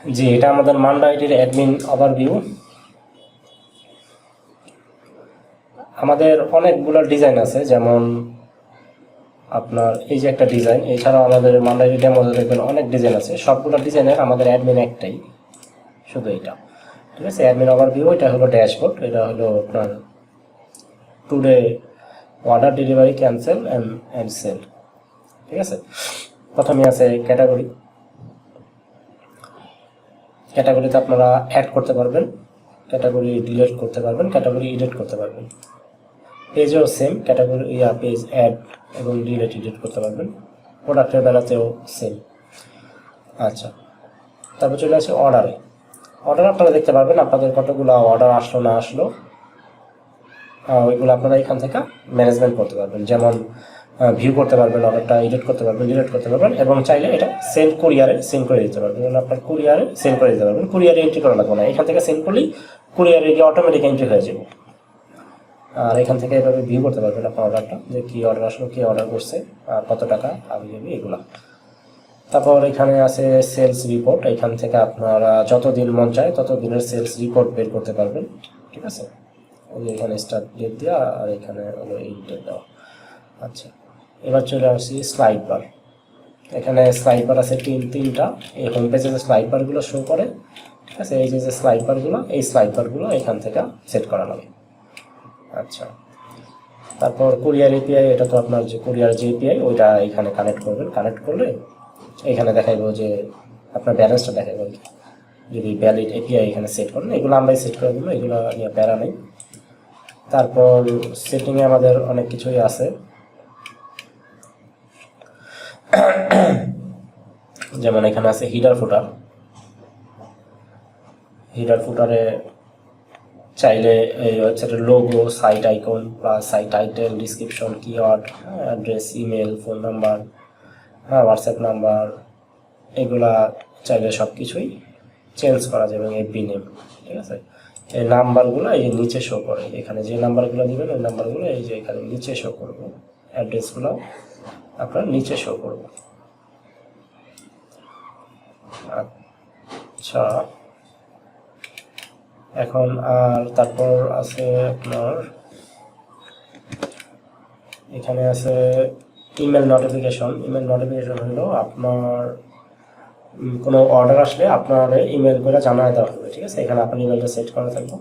জি, এটা আমাদের মান্ডা আইডির অ্যাডমিন ওভারভিউ আমাদের অনেকগুলো ডিজাইন আছে, যেমন আপনার এই যে একটা ডিজাইন এছাড়াও আমাদের মান্ডা আইডির মধ্যে দেখবেন অনেক ডিজাইন আছে। সবগুলো ডিজাইনের আমাদের অ্যাডমিন একটাই, শুধু এটা। ঠিক আছে? অ্যাডমিন ওভারভিউ এটা হলো ড্যাশবোর্ড এটা হলো আপনার today order delivery cancel and sale ঠিক আছে? প্রথমে আছে ক্যাটাগরি ক্যাটাগরিতে আপনারা অ্যাড করতে পারবেন। ক্যাটাগরি ডিলিট করতে পারবেন ক্যাটাগরি এডিট করতে পারবেন। পেজেও সেম ক্যাটাগরি ইয়া পেজ অ্যাড এবং ডিলিট এডিট করতে পারবেন। প্রোডাক্টের বেলাতেও সেম আচ্ছা তারপর চলে আসে অর্ডারে অর্ডার আপনারা দেখতে পারবেন, আপনাদের কতগুলো অর্ডার আসলো, না আসলো। ওইগুলো আপনারা এখান থেকে ম্যানেজমেন্ট করতে পারবেন। যেমন ভিউ করতে পারবেন, অর্ডারটা এডিট করতে পারবেন ডিলিট করতে পারবেন, এবং চাইলে এটা সেন্ড কুরিয়ারে সেন্ড করে দিতে পারবেন। যেমন আপনার কুরিয়ারে সেন্ড করে দিতে পারবেন। কুরিয়ারে এন্ট্রি করা লাগবে না। এখান থেকে সেন্ড করলেই কুরিয়ারে গিয়ে অটোমেটিক এন্ট্রি হয়ে যাবে। আর এখান থেকে এভাবে ভিউ করতে পারবেন আপনার অর্ডারটা যে কী অর্ডার আসলো, কী অর্ডার করছে, আর কত টাকা আবি যাবে এগুলা। তারপর এখানে আছে সেলস রিপোর্ট এখান থেকে আপনারা যত দিন মন চায় তত দিনের সেলস রিপোর্ট বের করতে পারবেন। ঠিক আছে? এখানে স্টার্ট ডেট দেওয়া আর এখানে হলো ডেট দেওয়া। আচ্ছা। এবার চলে আসছি স্লাইড বার এখানে স্লাইড বার আছে তিন তিনটা। এই হোম পেজে যে স্লাইড বারগুলো শো করে, ঠিক আছে? এই যে যে স্লাইড বারগুলো এই স্লাইড বারগুলো এখান থেকে সেট করা লাগে। আচ্ছা। তারপর কুরিয়ার এপিআই এটা তো আপনার যে কুরিয়ার যে এপিআই ওইটা এখানে কানেক্ট করবেন। কানেক্ট করলে এখানে দেখাইবো যে আপনার ব্যালেন্সটা দেখাইবো। যদি ভ্যালিড এপিআই এখানে সেট করেন, এগুলো আমরাই সেট করে দেবো, এগুলো নিয়ে প্যারা নেই। তারপর সেটিংয়ে আমাদের অনেক কিছুই আছে। যেমন এখানে আছে হিডার ফুটার হিডার ফুটারে চাইলে এই ওয়েবসাইটের logo site icon plus site title description keyword address email phone number হ্যাঁ হোয়াটসঅ্যাপ নাম্বার এগুলা চাইলে সব কিছুই চেঞ্জ করা যাবে এবং এফবি নেম ঠিক আছে? এই নাম্বারগুলো এই নিচে শো করে, এখানে যে নাম্বারগুলো দিবেন, ওই নাম্বারগুলো এই যে এখানে নিচে শো করবে অ্যাড্রেসগুলো আপনার নিচে শো করবে। আচ্ছা এখন আর তারপর আছে আপনার, এখানে আছে ইমেল নোটিফিকেশন ইমেল নোটিফিকেশন হলো আপনার কোনো অর্ডার আসলে আপনার ইমেল করে জানায় দেওয়া হবে, ঠিক আছে? এখানে আপনার ইমেলটা সেট করা থাকবে।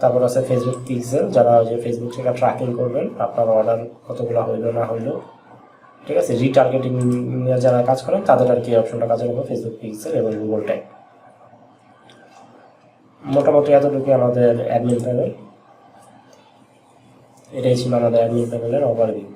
তারপর আছে ফেসবুক পিক্সেল যারা ওই যে ফেসবুক থেকে ট্র্যাকিং করবেন, আপনার অর্ডার কতগুলো হইল না হইল। ঠিক আছে রিটার্গেটিং নিয়ে যারা কাজ করেন তাদের আর কি অপশনটা কাজে লাগবে ফেসবুক পিক্সেল এবং গুগল ট্যাগ মোটামুটি এতটুকু আমাদের অ্যাডমিন প্যানেল এটাই ছিল আমাদের অ্যাডমিন প্যানেলের ওভারভিউ